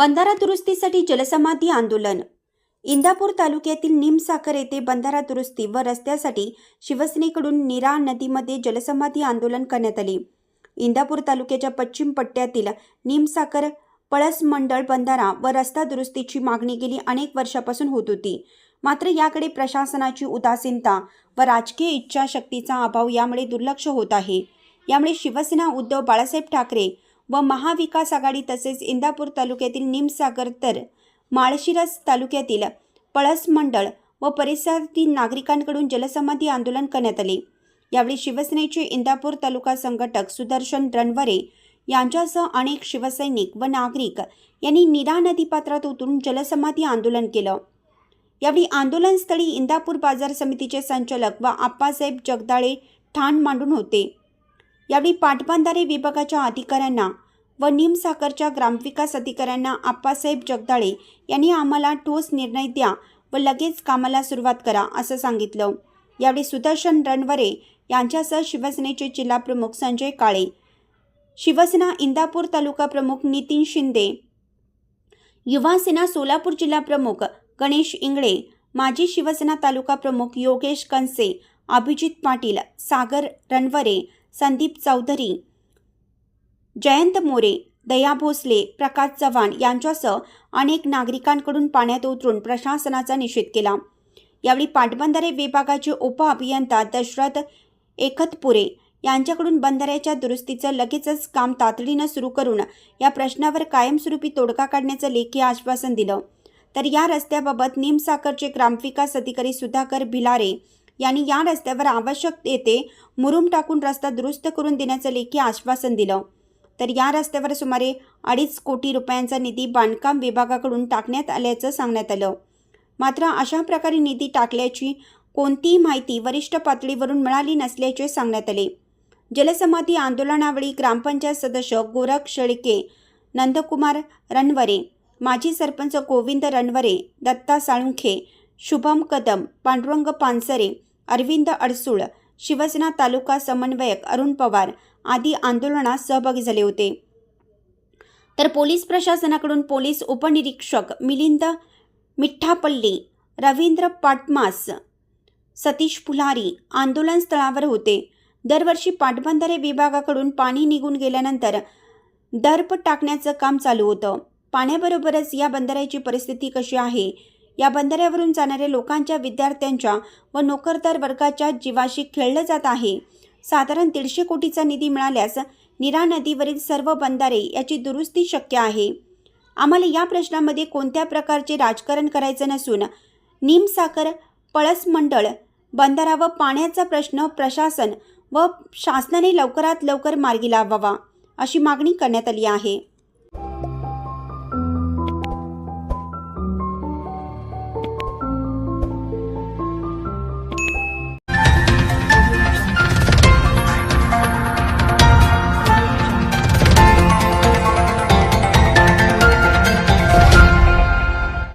बंधारा दुरुस्तीसाठी जलसमाधी आंदोलन. इंदापूर तालुक्यातील निमसाखर येथे बंधारा दुरुस्ती व रस्त्यासाठी शिवसेनेकडून नीरा नदीमध्ये जलसमाधी आंदोलन करण्यात आले. इंदापूर तालुक्याच्या पश्चिम पट्ट्यातील निमसाखर पळस मंडळ बंधारा व रस्ता दुरुस्तीची मागणी गेली अनेक वर्षापासून होत होती. मात्र याकडे प्रशासनाची उदासीनता व राजकीय इच्छाशक्तीचा अभाव यामुळे दुर्लक्ष होत आहे. यामुळे शिवसेना उद्धव बाळासाहेब ठाकरे व महाविकास आघाडी तसेच इंदापूर तालुक्यातील निमसागर तर माळशिरस तालुक्यातील पळस मंडळ व परिसरातील नागरिकांकडून जलसमाधी आंदोलन करण्यात आले. यावेळी शिवसेनेचे इंदापूर तालुका संघटक सुदर्शन रणवरे यांच्यासह अनेक शिवसैनिक व नागरिक यांनी निरा नदीपात्रात उतरून जलसमाधी आंदोलन केलं. यावेळी आंदोलनस्थळी इंदापूर बाजार समितीचे संचालक व आप्पासाहेब जगदाळे ठाण मांडून होते. यावेळी पाटबंधारे विभागाच्या अधिकाऱ्यांना व निमसाखरच्या ग्रामविकास अधिकाऱ्यांना आप्पासाहेब जगदाळे यांनी आम्हाला ठोस निर्णय द्या व लगेच कामाला सुरुवात करा असं सांगितलं. यावेळी सुदर्शन रणवरे यांच्यासह शिवसेनेचे जिल्हाप्रमुख संजय काळे शिवसेना इंदापूर तालुका प्रमुख नितीन शिंदे युवासेना सोलापूर जिल्हा प्रमुख गणेश इंगळे माजी शिवसेना तालुका प्रमुख योगेश कनसे अभिजित पाटील सागर रणवरे संदीप चौधरी जयंत मोरे दया भोसले प्रकाश चव्हाण यांच्यासह अनेक नागरिकांकडून पाण्यात उतरून प्रशासनाचा निषेध केला. यावेळी पाटबंधारे विभागाचे उप अभियंता दशरथ एकतपुरे यांच्याकडून बंधाऱ्याच्या दुरुस्तीचं लगेचच काम तातडीनं सुरू करून या प्रश्नावर कायमस्वरूपी तोडगा काढण्याचं लेखी आश्वासन दिलं. तर या रस्त्याबाबत निमसाखरचे ग्रामविकास अधिकारी सुधाकर भिलारे यांनी या रस्त्यावर आवश्यक येते मुरुम टाकून रस्ता दुरुस्त करून देण्याचं लेखी आश्वासन दिलं. तर या रस्त्यावर सुमारे अडीच कोटी रुपयांचा निधी बांधकाम विभागाकडून टाकण्यात आल्याचं सांगण्यात आलं. मात्र अशा प्रकारे निधी टाकल्याची कोणतीही माहिती वरिष्ठ पातळीवरून मिळाली नसल्याचे सांगण्यात आले. जलसमाधी आंदोलनावेळी ग्रामपंचायत सदस्य गोरख शेळके नंदकुमार रणवरे माजी सरपंच गोविंद रणवरे दत्ता साळुंखे शुभम कदम पांडुरंग पानसरे अरविंद अडसूळ शिवसेना तालुका समन्वयक अरुण पवार आदी आंदोलनात सहभागी झाले होते. तर पोलीस प्रशासनाकडून पोलीस उपनिरीक्षक मिलिंद मिठ्ठापल्ली रवींद्र पाटमास सतीश फुलारी आंदोलन स्थळावर होते. दरवर्षी पाटबंधारे विभागाकडून पाणी निघून गेल्यानंतर दर्प टाकण्याचं काम चालू होतं. पाण्याबरोबरच या बंधाऱ्याची परिस्थिती कशी आहे? या बंधाऱ्यावरून जाणाऱ्या लोकांच्या विद्यार्थ्यांच्या व नोकरदार वर्गाच्या जीवाशी खेळलं जात आहे. साधारण दीडशे कोटीचा निधी मिळाल्यास नीरा नदीवरील सर्व बंधारे याची दुरुस्ती शक्य आहे. आम्हाला या प्रश्नामध्ये कोणत्या प्रकारचे राजकारण करायचं नसून निमसाकर पळस मंडळ बंधारा व पाण्याचा प्रश्न प्रशासन व शासनाने लवकरात लवकर मार्गी लावावा अशी मागणी करण्यात आली आहे.